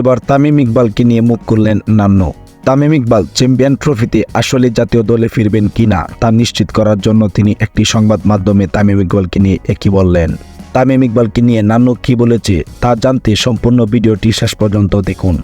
এবার তামিম ইকবালকে নিয়ে মুখ করলেন নান্নু। তামিম ইকবাল চ্যাম্পিয়ন ট্রফিতে আসলে জাতীয় দলে ফিরবেন কিনা তা নিশ্চিত করার জন্য তিনি একটি সংবাদ মাধ্যমে তামিম ইকবালকে নিয়ে একই বললেন। তামিম ইকবালকে নিয়ে নান্নু কি বলেছে, তা জানতে সম্পূর্ণ ভিডিওটি শেষ পর্যন্ত দেখুন।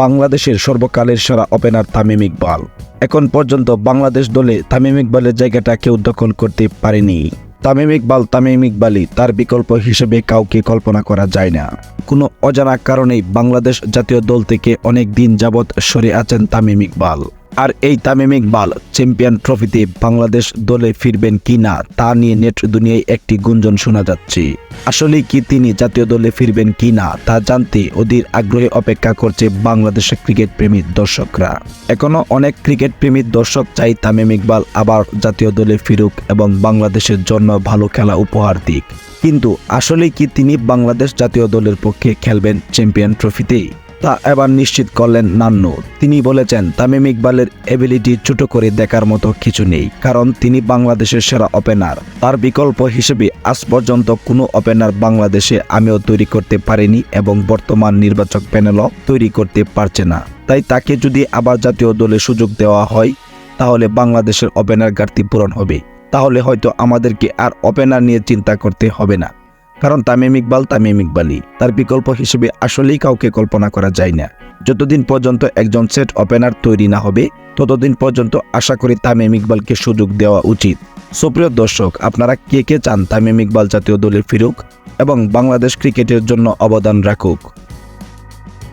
বাংলাদেশের সর্বকালের সেরা ওপেনার তামিম ইকবাল। এখন পর্যন্ত বাংলাদেশ দলে তামিম ইকবালের জায়গাটা কেউ দখল করতে পারেনি। তামিম ইকবাল তামিম ইকবালই তার বিকল্প হিসেবে কাউকে কল্পনা করা যায় না। কোনো অজানা কারণেই বাংলাদেশ জাতীয় দল থেকে অনেক দিন যাবৎ সরে আছেন তামিম ইকবাল। আর এই তামিম ইকবাল, চ্যাম্পিয়ন ট্রফিতে বাংলাদেশ দলে ফিরবেন কি না, তা নিয়ে নেট দুনিয়ায় একটি গুঞ্জন শোনা যাচ্ছে। আসলে কি তিনি জাতীয় দলে ফিরবেন কি না, তা জানতে অধীর আগ্রহে অপেক্ষা করছে বাংলাদেশের ক্রিকেট প্রেমী দর্শকরা। এখনও অনেক ক্রিকেট প্রেমী দর্শক চাই তামিম ইকবাল আবার জাতীয় দলে ফিরুক এবং বাংলাদেশের জন্য ভালো খেলা উপহার দিক। কিন্তু আসলে কি তিনি বাংলাদেশ জাতীয় দলের পক্ষে খেলবেন চ্যাম্পিয়ন ট্রফিতে? তা এবার নিশ্চিত করলেন নান্নু। তিনি বলেছেন, তামিম ইকবালের এবিলিটি ছোট করে দেখার মতো কিছু নেই, কারণ তিনি বাংলাদেশের সেরা ওপেনার তার বিকল্প হিসেবে আজ পর্যন্ত কোনো ওপেনার বাংলাদেশে আমিও তৈরি করতে পারিনি এবং বর্তমান নির্বাচক প্যানেলও তৈরি করতে পারছে না। তাই তাকে যদি আবার জাতীয় দলে সুযোগ দেওয়া হয়, তাহলে বাংলাদেশের ওপেনার ঘাটতি পূরণ হবে। তাহলে হয়তো আমাদেরকে আর ওপেনার নিয়ে চিন্তা করতে হবে না। কারণ তামিম ইকবাল তামিম ইকবালই। তার বিকল্প হিসেবে আসলেই কাউকে কল্পনা করা যায় না। যতদিন পর্যন্ত একজন সেট ওপেনার তৈরি না হবে, ততদিন পর্যন্ত আশা করি তামিম ইকবালকে সুযোগ দেওয়া উচিত। সুপ্রিয় দর্শক, আপনারা কে কে চান তামিম ইকবাল জাতীয় দলে ফিরুক এবং বাংলাদেশ ক্রিকেটের জন্য অবদান রাখুক?